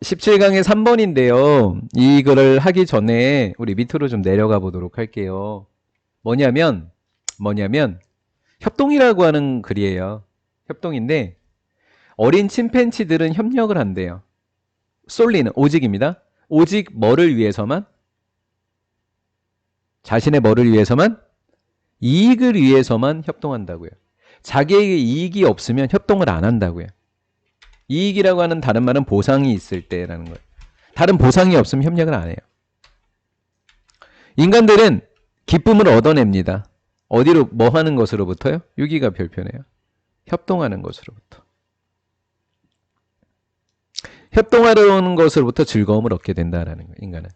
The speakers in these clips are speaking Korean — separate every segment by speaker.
Speaker 1: 17강의 3번인데요. 이거를 하기 전에 우리 밑으로 좀 내려가 보도록 할게요. 뭐냐면, 뭐냐면, 협동이라고 하는 글이에요. 협동인데, 어린 침팬치들은 협력을 한대요. 솔리는 오직입니다. 오직 뭐를 위해서만? 자신의 뭐를 위해서만? 이익을 위해서만 협동한다고요. 자기에게 이익이 없으면 협동을 안 한다고요. 이익이라고 하는 다른 말은 보상이 있을 때라는 거예요. 다른 보상이 없으면 협력을 안 해요. 인간들은 기쁨을 얻어냅니다. 어디로 뭐 하는 것으로부터요? 여기가 별표네요. 협동하는 것으로부터. 협동하러 오는 것으로부터 즐거움을 얻게 된다라는 거예요. 인간은.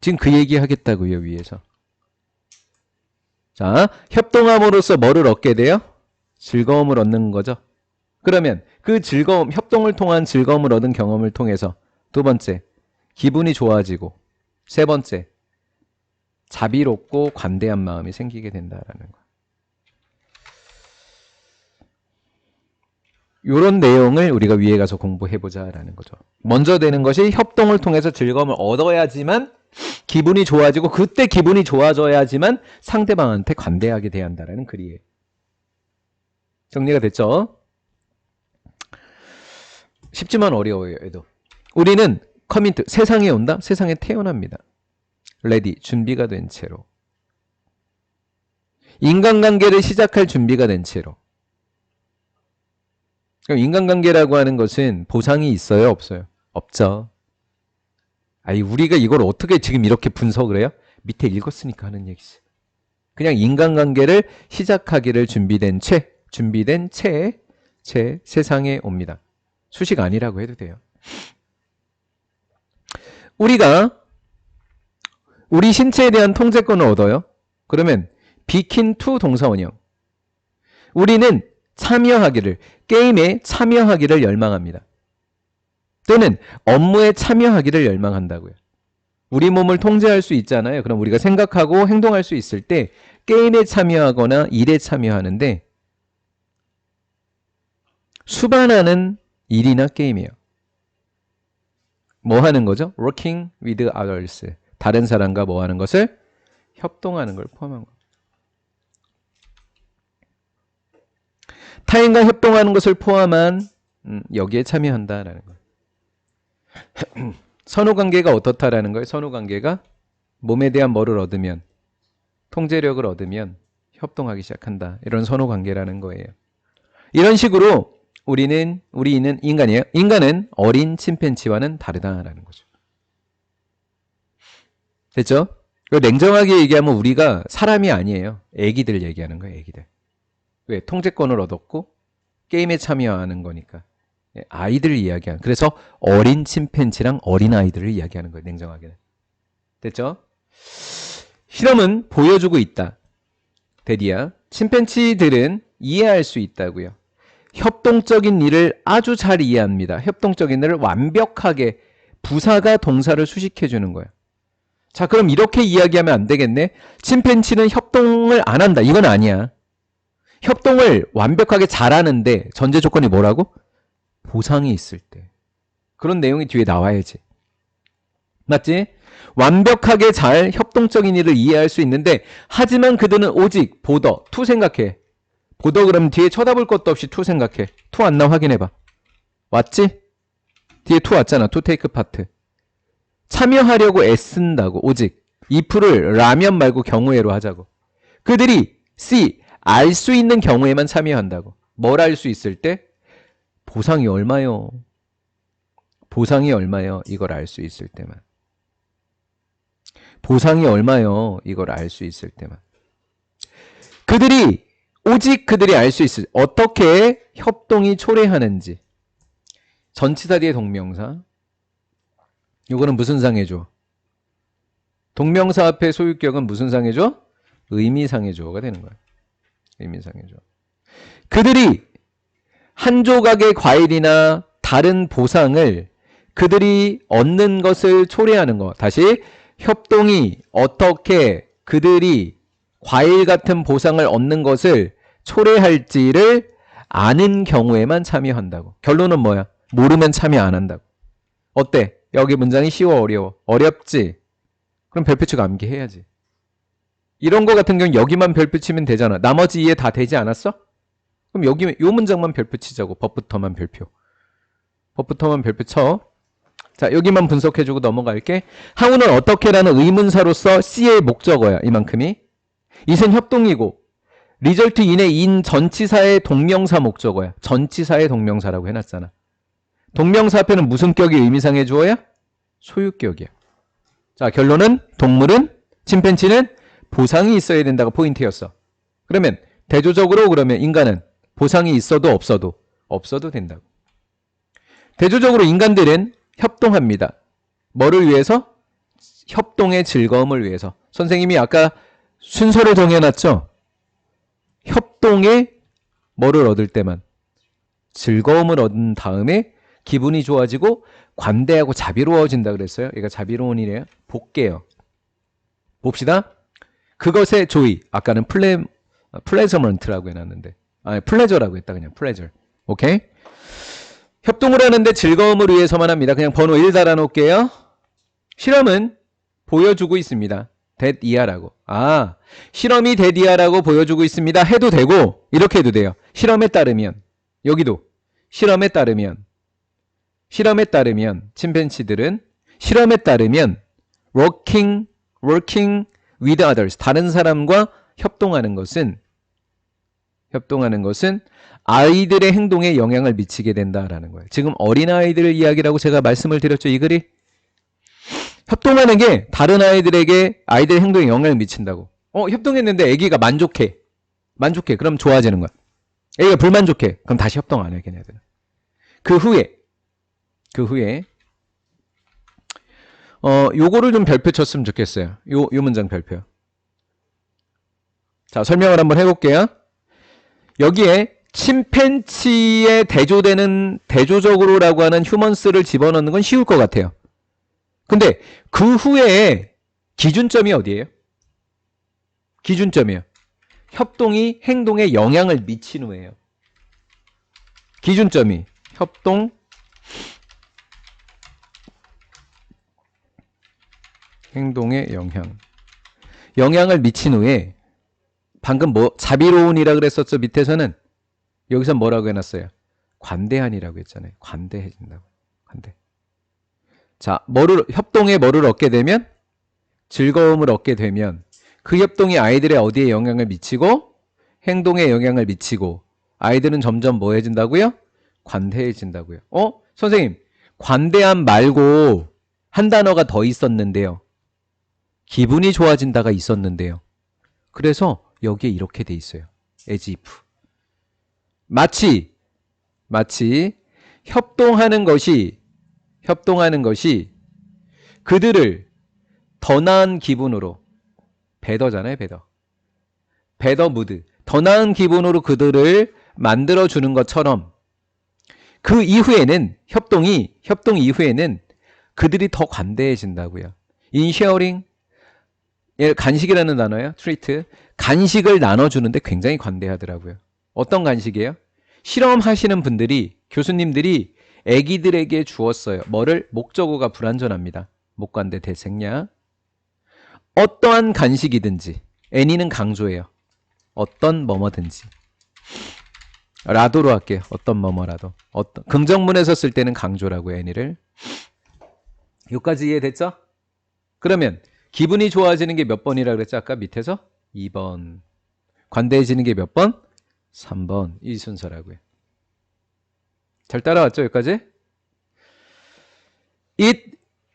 Speaker 1: 지금 그 얘기 하겠다고요, 위에서. 자, 협동함으로써 뭐를 얻게 돼요? 즐거움을 얻는 거죠. 그러면 그 즐거움, 협동을 통한 즐거움을 얻은 경험을 통해서 두 번째, 기분이 좋아지고 세 번째, 자비롭고 관대한 마음이 생기게 된다라는 거. 요런 내용을 우리가 위에 가서 공부해 보자라는 거죠. 먼저 되는 것이 협동을 통해서 즐거움을 얻어야지만 기분이 좋아지고 그때 기분이 좋아져야지만 상대방한테 관대하게 대해야 한다라는 글이에요. 정리가 됐죠? 쉽지만 어려워요, 얘도. 우리는 커민트, 세상에 온다? 세상에 태어납니다. 레디, 준비가 된 채로. 인간관계를 시작할 준비가 된 채로. 그럼 인간관계라고 하는 것은 보상이 있어요, 없어요? 없죠. 아니, 우리가 이걸 어떻게 지금 이렇게 분석을 해요? 밑에 읽었으니까 하는 얘기지. 그냥 인간관계를 시작하기를 준비된 채, 준비된 채, 채 세상에 옵니다. 수식 아니라고 해도 돼요. 우리가 우리 신체에 대한 통제권을 얻어요. 그러면 비킨 투 동사원형. 우리는 참여하기를 게임에 참여하기를 열망합니다. 또는 업무에 참여하기를 열망한다고요. 우리 몸을 통제할 수 있잖아요. 그럼 우리가 생각하고 행동할 수 있을 때 게임에 참여하거나 일에 참여하는데 수반하는 일이나 게임이에요. 뭐 하는 거죠? working with others. 다른 사람과 뭐 하는 것을 협동하는 걸 포함한 거. 타인과 협동하는 것을 포함한 음, 여기에 참여한다라는 거. 선후 관계가 어떻다라는 거예요? 선후 관계가 몸에 대한 뭐를 얻으면 통제력을 얻으면 협동하기 시작한다. 이런 선후 관계라는 거예요. 이런 식으로 우리는 우리는 인간이에요. 인간은 어린 침팬치와는 다르다라는 거죠. 됐죠? 냉정하게 얘기하면 우리가 사람이 아니에요. 애기들 얘기하는 거예요. 애기들. 왜? 통제권을 얻었고 게임에 참여하는 거니까. 예, 아이들을 이야기하는. 그래서 어린 침팬치랑 어린 아이들을 이야기하는 거예요. 냉정하게는. 됐죠? 실험은 보여주고 있다. 데디야. 침팬치들은 이해할 수 있다고요. 협동적인 일을 아주 잘 이해합니다. 협동적인 일을 완벽하게 부사가 동사를 수식해 주는 거예요. 자, 그럼 이렇게 이야기하면 안 되겠네. 침팬치는 협동을 안 한다. 이건 아니야. 협동을 완벽하게 잘하는데 전제 조건이 뭐라고? 보상이 있을 때. 그런 내용이 뒤에 나와야지. 맞지? 완벽하게 잘 협동적인 일을 이해할 수 있는데 하지만 그들은 오직 보더, 투 생각해. 보더 그럼 뒤에 쳐다볼 것도 없이 투 생각해. 투 안나 확인해봐. 왔지? 뒤에 투 왔잖아. 투 테이크 파트. 참여하려고 애쓴다고 오직 if를 라면 말고 경우에로 하자고. 그들이 C 알 수 있는 경우에만 참여한다고. 뭘 알 수 있을 때? 보상이 얼마요? 보상이 얼마요? 이걸 알 수 있을 때만. 보상이 얼마요? 이걸 알 수 있을 때만. 그들이 오직 그들이 알 수 있을 어떻게 협동이 초래하는지. 전치사 뒤에 동명사. 이거는 무슨 상해줘? 동명사 앞에 소유격은 무슨 상해줘? 의미상해줘가 되는 거야. 의미상해줘. 그들이 한 조각의 과일이나 다른 보상을 그들이 얻는 것을 초래하는 것. 다시 협동이 어떻게 그들이 과일 같은 보상을 얻는 것을 초래할지를 아는 경우에만 참여한다고. 결론은 뭐야? 모르면 참여 안 한다고. 어때? 여기 문장이 쉬워 어려워? 어렵지? 그럼 별표치고 암기해야지. 이런 거 같은 경우는 여기만 별표 치면 되잖아. 나머지 이해 다 되지 않았어? 그럼 여기 요 문장만 별표 치자고. 법부터만 별표. 법부터만 별표 쳐. 자, 여기만 분석해주고 넘어갈게. 항우는 어떻게라는 의문사로서 C의 목적어야. 이만큼이. 이은 협동이고 리절트 인의 인 전치사의 동명사 목적어야. 전치사의 동명사라고 해놨잖아. 동명사 앞에는 무슨 격이 의미상 해 주어야? 소유격이야. 자, 결론은 동물은 침팬치는 보상이 있어야 된다가 포인트였어. 그러면 대조적으로 그러면 인간은 보상이 있어도 없어도 없어도 된다고. 대조적으로 인간들은 협동합니다. 뭐를 위해서? 협동의 즐거움을 위해서. 선생님이 아까 순서를 정해놨죠? 협동의 뭐를 얻을 때만 즐거움을 얻은 다음에 기분이 좋아지고 관대하고 자비로워진다 그랬어요. 얘가 자비로운이래요. 볼게요. 봅시다. 그것의 조이. 아까는 플레 플레저먼트라고 해놨는데, 아 플레저라고 했다 그냥 플레저. 오케이. 협동을 하는데 즐거움을 위해서만 합니다. 그냥 번호 1 달아놓을게요. 실험은 보여주고 있습니다. 데디아라고. 아, 실험이 데디아라고 보여주고 있습니다. 해도 되고 이렇게 해도 돼요. 실험에 따르면 여기도 실험에 따르면 실험에 따르면 침팬치들은 실험에 따르면 working working with others 다른 사람과 협동하는 것은 협동하는 것은 아이들의 행동에 영향을 미치게 된다라는 거예요. 지금 어린아이들 이야기라고 제가 말씀을 드렸죠. 이 글이 협동하는 게 다른 아이들에게 아이들 행동에 영향을 미친다고. 어, 협동했는데 아기가 만족해. 만족해. 그럼 좋아지는 거야. 아기가 불만족해. 그럼 다시 협동 안 해, 걔네들은. 그 후에 그 후에 어, 요거를 좀 별표 쳤으면 좋겠어요. 요, 요 문장 별표. 자, 설명을 한번 해볼게요. 여기에 침팬치에 대조되는 대조적으로라고 하는 휴먼스를 집어넣는 건 쉬울 것 같아요. 근데 그 후에 기준점이 어디예요? 기준점이요. 협동이 행동에 영향을 미친 후에요. 기준점이 협동 행동에 영향. 영향을 미친 후에 방금 뭐 자비로운이라 그랬었죠 밑에서는 여기서 뭐라고 해놨어요? 관대한이라고 했잖아요. 관대해진다고. 관대. 자, 뭐를 협동에 뭐를 얻게 되면 즐거움을 얻게 되면 그 협동이 아이들의 어디에 영향을 미치고 행동에 영향을 미치고 아이들은 점점 뭐 해진다고요? 관대해진다고요. 어? 선생님, 관대함 말고 한 단어가 더 있었는데요. 기분이 좋아진다가 있었는데요. 그래서 여기에 이렇게 돼 있어요. as if. 마치 마치 협동하는 것이 협동하는 것이 그들을 더 나은 기분으로 배더잖아요, 배더. 배더 무드. 더 나은 기분으로 그들을 만들어 주는 것처럼 그 이후에는 협동이 협동 이후에는 그들이 더 관대해진다고요. 인쉐어링 예, 간식이라는 단어예요. 트리트. 간식을 나눠 주는데 굉장히 관대하더라고요. 어떤 간식이에요? 실험하시는 분들이 교수님들이 아기들에게 주었어요. 뭐를 목적어가 불완전합니다. 목관대 대생냐. 어떠한 간식이든지 애니는 강조해요. 어떤 뭐뭐든지. 라도로 할게요. 어떤 뭐뭐라도. 어떤 긍정문에서 쓸 때는 강조라고 애니를. 여기까지 이해됐죠? 그러면 기분이 좋아지는 게 몇 번이라 그랬죠? 아까 밑에서 2번. 관대해지는 게 몇 번? 3번. 이 순서라고요. 잘 따라왔죠? 여기까지? It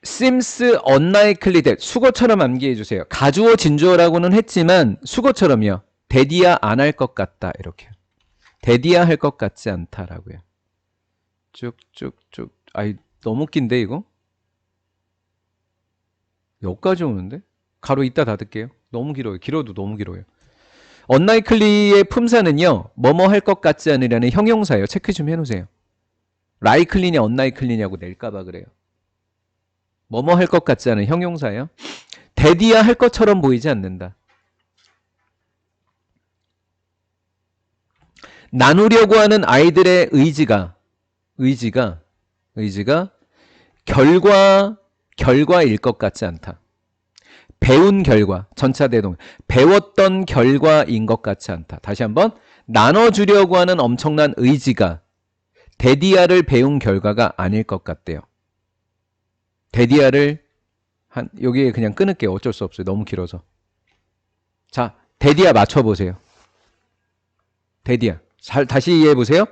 Speaker 1: seems unlikely that 수거처럼 암기해 주세요. 가주어 진주어라고는 했지만 수거처럼요. 대디야 안 할 것 같다. 이렇게. 대디야 할 것 같지 않다라고요. 쭉쭉쭉. 아이 너무 긴데 이거? 여기까지 오는데? 가로 이따 닫을게요. 너무 길어요. 길어도 너무 길어요. 언나이클리의 품사는요. 뭐뭐 할 것 같지 않으려는 형용사예요. 체크 좀 해놓으세요. 라이클리냐 언나이클리냐고 낼까봐 그래요. 뭐뭐 할 것 같지 않은 형용사예요. 데디야 할 것처럼 보이지 않는다. 나누려고 하는 아이들의 의지가 의지가 의지가 결과 결과일 것 같지 않다. 배운 결과 전차 대동 배웠던 결과인 것 같지 않다. 다시 한번 나눠주려고 하는 엄청난 의지가 데디아를 배운 결과가 아닐 것 같대요. 데디아를 한 여기에 그냥 끊을게요. 어쩔 수 없어요. 너무 길어서. 자, 데디아 맞춰 보세요. 데디아. 잘 다시 이해해 보세요.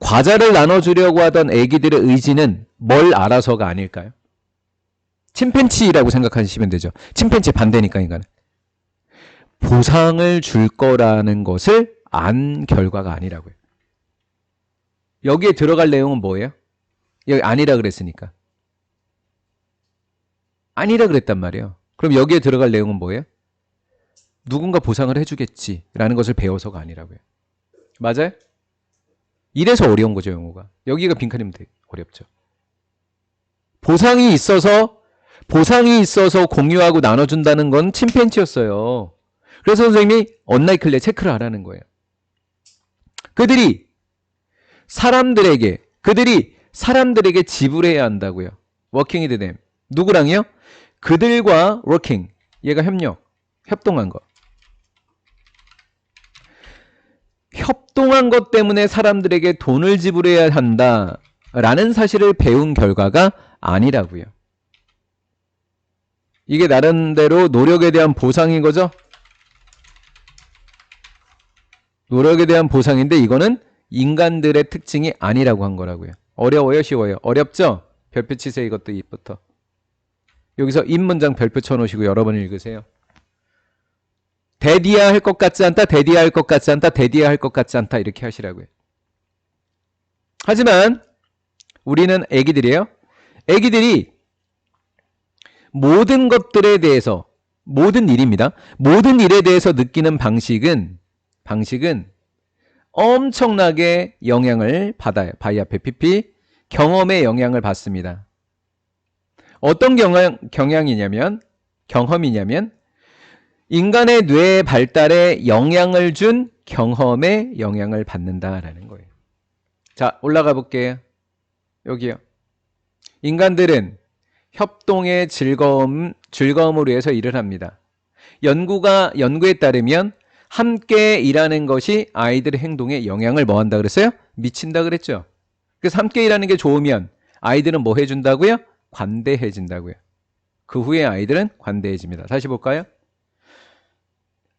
Speaker 1: 과자를 나눠 주려고 하던 애기들의 의지는 뭘 알아서가 아닐까요? 침팬치라고 생각하시면 되죠. 침팬치 반대니까 인간은. 보상을 줄 거라는 것을 안 결과가 아니라고요. 여기에 들어갈 내용은 뭐예요? 여기 아니라 그랬으니까. 아니라 그랬단 말이에요. 그럼 여기에 들어갈 내용은 뭐예요? 누군가 보상을 해주겠지라는 것을 배워서가 아니라고요. 맞아요? 이래서 어려운 거죠, 영어가. 여기가 빈칸이면 어렵죠. 보상이 있어서, 보상이 있어서 공유하고 나눠준다는 건 침팬치였어요. 그래서 선생님이 언라이클레 체크를 하라는 거예요. 그들이 사람들에게, 그들이 사람들에게 지불해야 한다고요. 워킹이 되them. 누구랑요? 그들과 워킹. 얘가 협력, 협동한 거. 협동한 것 때문에 사람들에게 돈을 지불해야 한다 라는 사실을 배운 결과가 아니라고요. 이게 나름대로 노력에 대한 보상인 거죠? 노력에 대한 보상인데 이거는 인간들의 특징이 아니라고 한 거라고요. 어려워요, 쉬워요? 어렵죠? 별표 치세요, 이것도 이부터. 여기서 인문장 별표 쳐놓으시고 여러 번 읽으세요. 데디아 할것 같지 않다, 데디아 할것 같지 않다, 데디아 할것 같지 않다 이렇게 하시라고요. 하지만 우리는 애기들이에요. 애기들이 모든 것들에 대해서 모든 일입니다. 모든 일에 대해서 느끼는 방식은 방식은 엄청나게 영향을 받아요. 바이 앞에 PP 경험의 영향을 받습니다. 어떤 경향, 경향이냐면 경험이냐면 인간의 뇌 발달에 영향을 준 경험에 영향을 받는다라는 거예요. 자, 올라가 볼게요. 여기요. 인간들은 협동의 즐거움, 즐거움을 위해서 일을 합니다. 연구가, 연구에 따르면 함께 일하는 것이 아이들의 행동에 영향을 뭐 한다 그랬어요? 미친다 그랬죠. 그래서 함께 일하는 게 좋으면 아이들은 뭐 해준다고요? 관대해진다고요. 그 후에 아이들은 관대해집니다. 다시 볼까요?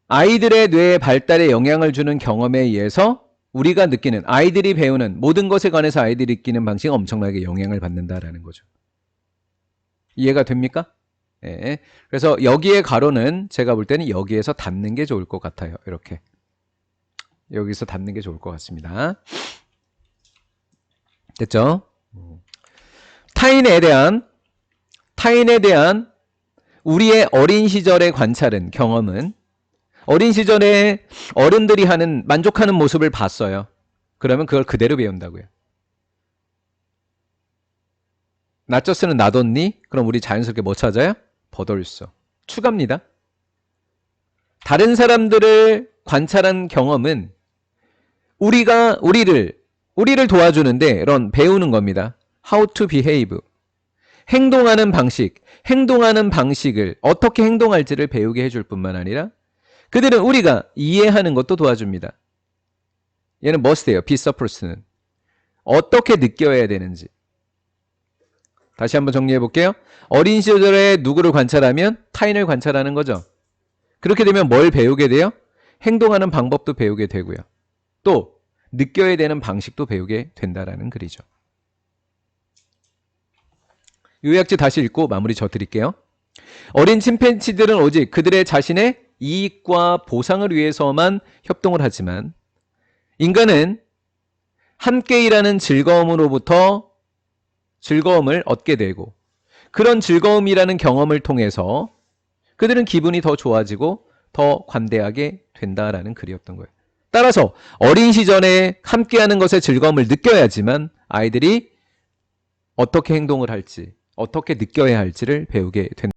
Speaker 1: 아이들의 뇌 발달에 영향을 주는 경험에 의해서 우리가 느끼는 아이들이 배우는 모든 것에 관해서 아이들이 느끼는 방식은 엄청나게 영향을 받는다라는 거죠. 이해가 됩니까? 예. 그래서 여기에 가로는 제가 볼 때는 여기에서 닫는 게 좋을 것 같아요. 이렇게. 여기서 닫는 게 좋을 것 같습니다. 됐죠? 타인에 대한 타인에 대한 우리의 어린 시절의 관찰은 경험은 어린 시절에 어른들이 하는 만족하는 모습을 봤어요. 그러면 그걸 그대로 배운다고요. 나쩌스는 놔뒀니? 그럼 우리 자연스럽게 뭐 찾아요? 버덜써. 추가입니다. 다른 사람들을 관찰한 경험은 우리가 우리를 우리를 도와주는데 이런 배우는 겁니다. How to behave. 행동하는 방식, 행동하는 방식을 어떻게 행동할지를 배우게 해줄 뿐만 아니라 그들은 우리가 이해하는 것도 도와줍니다. 얘는 be supposed는. 어떻게 느껴야 되는지. 다시 한번 정리해 볼게요. 어린 시절에 누구를 관찰하면 타인을 관찰하는 거죠. 그렇게 되면 뭘 배우게 돼요? 행동하는 방법도 배우게 되고요. 또 느껴야 되는 방식도 배우게 된다라는 글이죠. 요약지 다시 읽고 마무리 저 드릴게요. 어린 침팬치들은 오직 그들의 자신의 이익과 보상을 위해서만 협동을 하지만 인간은 함께 일하는 즐거움으로부터 즐거움을 얻게 되고 그런 즐거움이라는 경험을 통해서 그들은 기분이 더 좋아지고 더 관대하게 된다라는 글이었던 거예요. 따라서 어린 시절에 함께하는 것의 즐거움을 느껴야지만 아이들이 어떻게 행동을 할지, 어떻게 느껴야 할지를 배우게 된다.